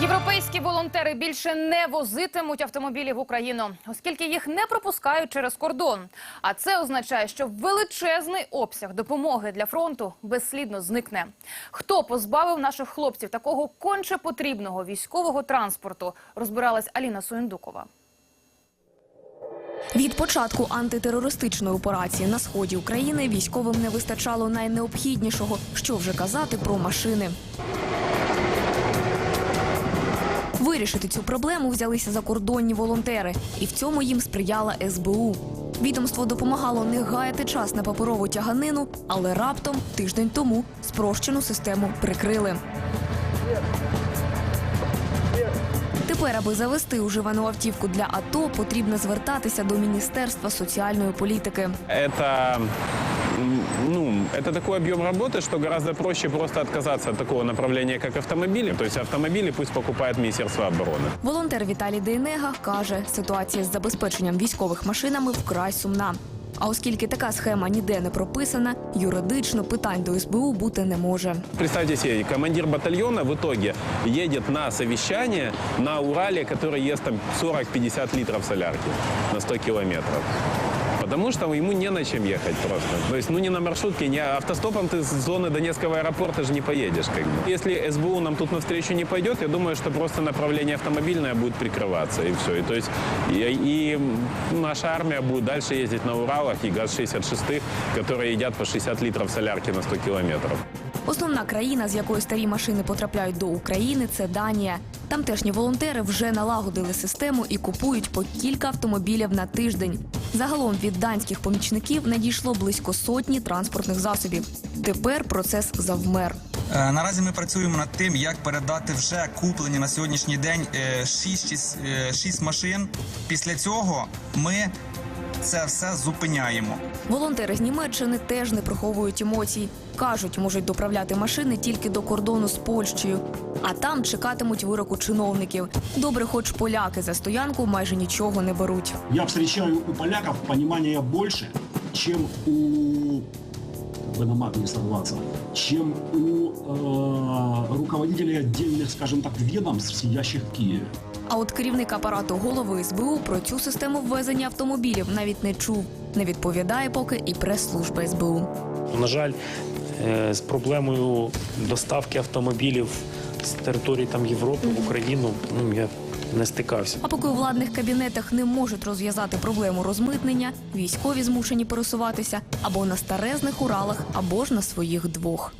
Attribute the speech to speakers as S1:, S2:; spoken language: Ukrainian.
S1: Європейські волонтери більше не возитимуть автомобілі в Україну, оскільки їх не пропускають через кордон. А це означає, що величезний обсяг допомоги для фронту безслідно зникне. Хто позбавив наших хлопців такого конче потрібного військового транспорту? Розбиралась Аліна Суєндукова.
S2: Від початку антитерористичної операції на сході України військовим не вистачало найнеобхіднішого, що вже казати про машини. Вирішити цю проблему взялися закордонні волонтери, і в цьому їм сприяла СБУ. Відомство допомагало не гаяти час на паперову тяганину, але раптом тиждень тому спрощену систему прикрили. Тепер, аби завести уживану автівку для АТО, потрібно звертатися до Міністерства соціальної політики.
S3: М, ну, это такой объем работы, что гораздо проще просто отказаться от такого направления, как автомобили. То есть автомобили пусть покупает Министерство обороны.
S2: Волонтер Віталій Дейнега каже, ситуація з забезпеченням військових машинами вкрай сумна. А оскільки така схема ніде не прописана, юридично питань до СБУ бути не може.
S3: Представьте себе, командир батальона в итоге едет на совещание на Урале, который ест там 40-50 литров солярки на 100 километров. Потому что ему не на чем ехать просто. То есть, ну не на маршрутке, не автостопом ты с зоны Донецкого аэропорта же не поедешь. Как бы. Если СБУ нам тут навстречу не пойдет, я думаю, что просто направление автомобильное будет прикрываться и все. И, то есть, и, и наша армия будет дальше ездить на Уралах и ГАЗ-66, которые едят по 60 литров солярки на 100 километров.
S2: Основна країна, з якої старі машини потрапляють до України, це Данія. Тамтешні волонтери вже налагодили систему і купують по кілька автомобілів на тиждень. Загалом від данських помічників надійшло близько сотні транспортних засобів. Тепер процес завмер.
S4: Е, Наразі ми працюємо над тим, як передати вже куплені на сьогоднішній день 6, машин. Після цього ми це все зупиняємо.
S2: Волонтери з Німеччини теж не приховують емоцій. Кажуть, можуть доправляти машини тільки до кордону з Польщею, а там чекатимуть вироку чиновників. Добре, хоч поляки за стоянку майже нічого не беруть.
S5: Я встречаю у поляков понимания больше, чем у бы на мат не сорваться, чем у э, руководителей отдельных, скажем так, ведомств, сидящих в Киеве.
S2: А от керівник апарату голови СБУ про цю систему ввезення автомобілів навіть не чув. Не відповідає поки і прес-служба СБУ.
S6: На жаль, е, з проблемою доставки автомобілів з території там Європи в Україну ну я не стикався.
S2: А поки у владних кабінетах не можуть розв'язати проблему розмитнення, військові змушені пересуватися або на старезних Уралах, або ж на своїх двох.